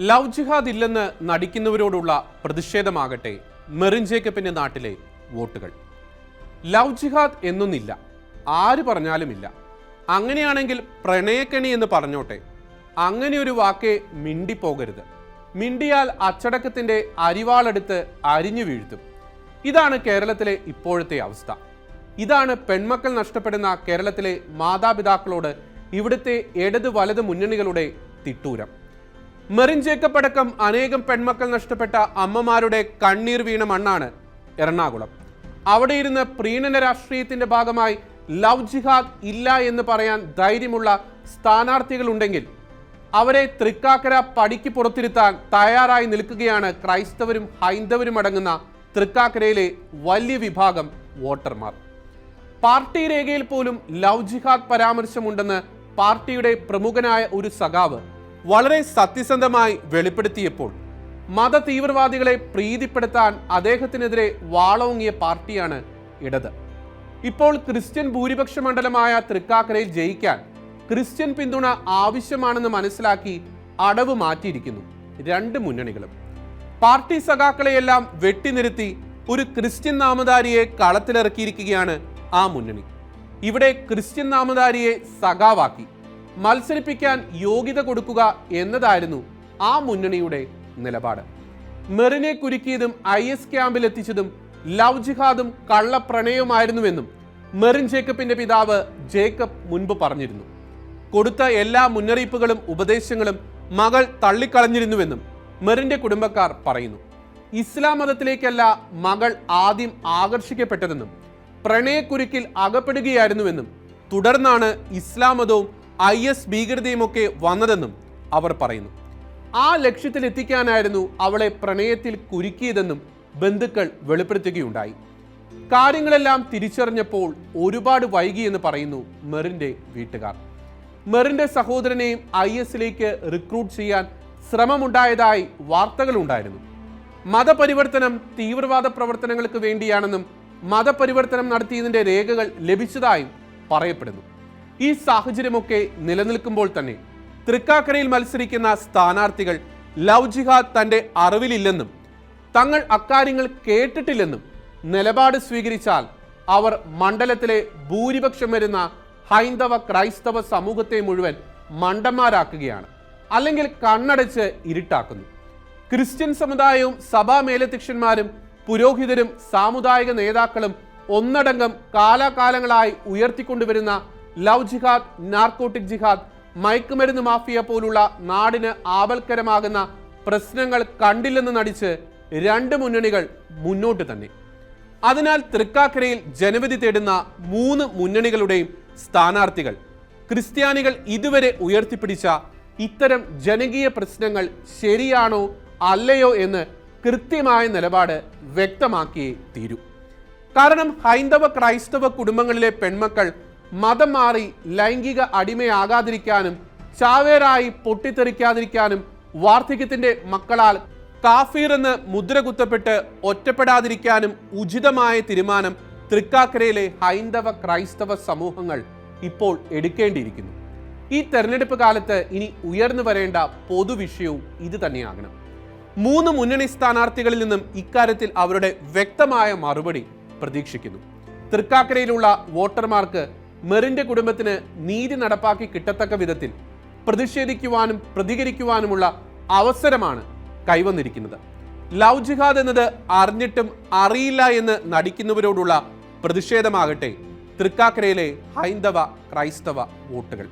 Love ജിഹാദ് ഇല്ലെന്ന് നടിക്കുന്നവരോടുള്ള പ്രതിഷേധമാകട്ടെ മെറിൻ ജേക്കബിന്റെ നാട്ടിലെ വോട്ടുകൾ. ലവ് ജിഹാദ് എന്നൊന്നില്ല ആര് പറഞ്ഞാലുമില്ല. അങ്ങനെയാണെങ്കിൽ പ്രണയക്കണി എന്ന് പറഞ്ഞോട്ടെ അങ്ങനെ ഒരു വാക്കേ മിണ്ടിപ്പോകരുത്. മിണ്ടിയാൽ അച്ചടക്കത്തിന്റെ അരിവാളെടുത്ത് അരിഞ്ഞു വീഴ്ത്തും. ഇതാണ് കേരളത്തിലെ ഇപ്പോഴത്തെ അവസ്ഥ. ഇതാണ് പെൺമക്കൾ നഷ്ടപ്പെടുന്ന കേരളത്തിലെ മാതാപിതാക്കളോട് ഇവിടുത്തെ ഇടത് വലത് മുന്നണികളുടെ തിട്ടൂരം. മെറിൻ ജേക്കബ് അടക്കം അനേകം പെൺമക്കൾ നഷ്ടപ്പെട്ട അമ്മമാരുടെ കണ്ണീർ വീണ മണ്ണാണ് എറണാകുളം. അവിടെ ഇരുന്ന് പ്രീണന രാഷ്ട്രീയത്തിന്റെ ഭാഗമായി ലവ് ജിഹാദ് ഇല്ല എന്ന് പറയാൻ ധൈര്യമുള്ള സ്ഥാനാർത്ഥികളുണ്ടെങ്കിൽ അവരെ തൃക്കാക്കര പടിക്ക് പുറത്തിരുത്താൻ തയ്യാറായി നിൽക്കുകയാണ് ക്രൈസ്തവരും ഹൈന്ദവരും അടങ്ങുന്ന തൃക്കാക്കരയിലെ വലിയ വിഭാഗം വോട്ടർമാർ. പാർട്ടി രേഖയിൽ പോലും ലവ് ജിഹാദ് പരാമർശമുണ്ടെന്ന് പാർട്ടിയുടെ പ്രമുഖനായ ഒരു സഖാവ് വളരെ സത്യസന്ധമായി വെളിപ്പെടുത്തിയപ്പോൾ മത തീവ്രവാദികളെ പ്രീതിപ്പെടുത്താൻ അദ്ദേഹത്തിനെതിരെ വാളോങ്ങിയ പാർട്ടിയാണ് ഇടത്. ഇപ്പോൾ ക്രിസ്ത്യൻ ഭൂരിപക്ഷ മണ്ഡലമായ തൃക്കാക്കരയിൽ ജയിക്കാൻ ക്രിസ്ത്യൻ പിന്തുണ ആവശ്യമാണെന്ന് മനസ്സിലാക്കി അടവ് മാറ്റിയിരിക്കുന്നു രണ്ട് മുന്നണികളും. പാർട്ടി സഖാക്കളെയെല്ലാം വെട്ടിനിരുത്തി ഒരു ക്രിസ്ത്യൻ നാമധാരിയെ കളത്തിലിറക്കിയിരിക്കുകയാണ് ആ മുന്നണി. ഇവിടെ ക്രിസ്ത്യൻ നാമധാരിയെ സഖാവാക്കി. മത്സരിപ്പിക്കാൻ യോഗ്യത കൊടുക്കുക എന്നതായിരുന്നു ആ മുന്നണിയുടെ നിലപാട്. മെറിനെ കുരുക്കിയതും ഐ എസ് ക്യാമ്പിലെത്തിച്ചതും ലവ് ജിഹാദും കള്ളപ്രണയവുമായിരുന്നുവെന്നും മെറിൻ ജേക്കബിന്റെ പിതാവ് ജേക്കബ് മുൻപ് പറഞ്ഞിരുന്നു. കൊടുത്ത എല്ലാ മുന്നറിയിപ്പുകളും ഉപദേശങ്ങളും മകൾ തള്ളിക്കളഞ്ഞിരുന്നുവെന്നും മെറിന്റെ കുടുംബക്കാർ പറയുന്നു. ഇസ്ലാം മതത്തിലേക്കല്ല മകൾ ആദ്യം ആകർഷിക്കപ്പെട്ടതെന്നും പ്രണയക്കുരുക്കിൽ അകപ്പെടുകയായിരുന്നുവെന്നും തുടർന്നാണ് ഇസ്ലാം മതവും ഐ എസ് ഭീകരതയുമൊക്കെ വന്നതെന്നും അവർ പറയുന്നു. ആ ലക്ഷ്യത്തിൽ എത്തിക്കാനായിരുന്നു അവളെ പ്രണയത്തിൽ കുരുക്കിയതെന്നും ബന്ധുക്കൾ വെളിപ്പെടുത്തുകയുണ്ടായി. കാര്യങ്ങളെല്ലാം തിരിച്ചറിഞ്ഞപ്പോൾ ഒരുപാട് വൈകിയെന്ന് പറയുന്നു മെറിന്റെ വീട്ടുകാർ. മെറിന്റെ സഹോദരനെയും ഐ എസിലേക്ക് റിക്രൂട്ട് ചെയ്യാൻ ശ്രമമുണ്ടായതായി വാർത്തകളുണ്ടായിരുന്നു. മതപരിവർത്തനം തീവ്രവാദ പ്രവർത്തനങ്ങൾക്ക് വേണ്ടിയാണെന്നും മതപരിവർത്തനം നടത്തിയതിന്റെ രേഖകൾ ലഭിച്ചതായും പറയപ്പെടുന്നു. ഈ സാഹചര്യമൊക്കെ നിലനിൽക്കുമ്പോൾ തന്നെ തൃക്കാക്കരയിൽ മത്സരിക്കുന്ന സ്ഥാനാർത്ഥികൾ ലവ് ജിഹാദ് തന്റെ അറിവിലില്ലെന്നും തങ്ങൾ അക്കാര്യങ്ങൾ കേട്ടിട്ടില്ലെന്നും നിലപാട് സ്വീകരിച്ചാൽ അവർ മണ്ഡലത്തിലെ ഭൂരിപക്ഷം വരുന്ന ഹൈന്ദവ ക്രൈസ്തവ സമൂഹത്തെ മുഴുവൻ മണ്ടന്മാരാക്കുകയാണ് അല്ലെങ്കിൽ കണ്ണടച്ച് ഇരുട്ടാക്കുന്നു. ക്രിസ്ത്യൻ സമുദായവും സഭാ മേലധ്യക്ഷന്മാരും പുരോഹിതരും സാമുദായിക നേതാക്കളും ഒന്നടങ്കം കാലാകാലങ്ങളായി ഉയർത്തിക്കൊണ്ടുവരുന്ന ലവ് ജിഹാദ് നാർക്കോട്ടിക് ജിഹാദ് മയക്കുമരുന്ന് മാഫിയ പോലുള്ള നാടിന് ആപൽക്കരമാകുന്ന പ്രശ്നങ്ങൾ കണ്ടില്ലെന്ന് നടിച്ച് രണ്ട് മുന്നണികൾ മുന്നോട്ട് തന്നെ അതിനാൽ തൃക്കാക്കരയിൽ ജനവിധി തേടുന്ന മൂന്ന് മുന്നണികളുടെയും സ്ഥാനാർത്ഥികൾ ക്രിസ്ത്യാനികൾ ഇതുവരെ ഉയർത്തിപ്പിടിച്ച ഇത്തരം ജനകീയ പ്രശ്നങ്ങൾ ശരിയാണോ അല്ലയോ എന്ന് കൃത്യമായ നിലപാട് വ്യക്തമാക്കിയേ തീരൂ. കാരണം ഹൈന്ദവ ക്രൈസ്തവ കുടുംബങ്ങളിലെ പെൺമക്കൾ മതം മാറി ലൈംഗിക അടിമയാകാതിരിക്കാനും ചാവേരായി പൊട്ടിത്തെറിക്കാതിരിക്കാനും വാർദ്ധക്യത്തിന്റെ മക്കളാൽ കാഫീർ എന്ന് മുദ്ര കുത്തപ്പെട്ട് ഒറ്റപ്പെടാതിരിക്കാനും ഉചിതമായ തീരുമാനം തൃക്കാക്കരയിലെ ഹൈന്ദവ ക്രൈസ്തവ സമൂഹങ്ങൾ ഇപ്പോൾ എടുക്കേണ്ടിയിരിക്കുന്നു. ഈ തെരഞ്ഞെടുപ്പ് കാലത്ത് ഇനി ഉയർന്നു വരേണ്ട പൊതുവിഷയവും ഇത് തന്നെയാകണം. മൂന്ന് മുന്നണി സ്ഥാനാർത്ഥികളിൽ നിന്നും ഇക്കാര്യത്തിൽ അവരുടെ വ്യക്തമായ മറുപടി പ്രതീക്ഷിക്കുന്നു. തൃക്കാക്കരയിലുള്ള വോട്ടർമാർക്ക് മെറിന്റെ കുടുംബത്തിന് നീതി നടപ്പാക്കി കിട്ടത്തക്ക വിധത്തിൽ പ്രതിഷേധിക്കുവാനും പ്രതികരിക്കുവാനുമുള്ള അവസരമാണ് കൈവന്നിരിക്കുന്നത്. ലവ് ജിഹാദ് എന്നത് അറിഞ്ഞിട്ടും അറിയില്ല എന്ന് നടിക്കുന്നവരോടുള്ള പ്രതിഷേധമാകട്ടെ തൃക്കാക്കരയിലെ ഹൈന്ദവ ക്രൈസ്തവ വോട്ടുകൾ.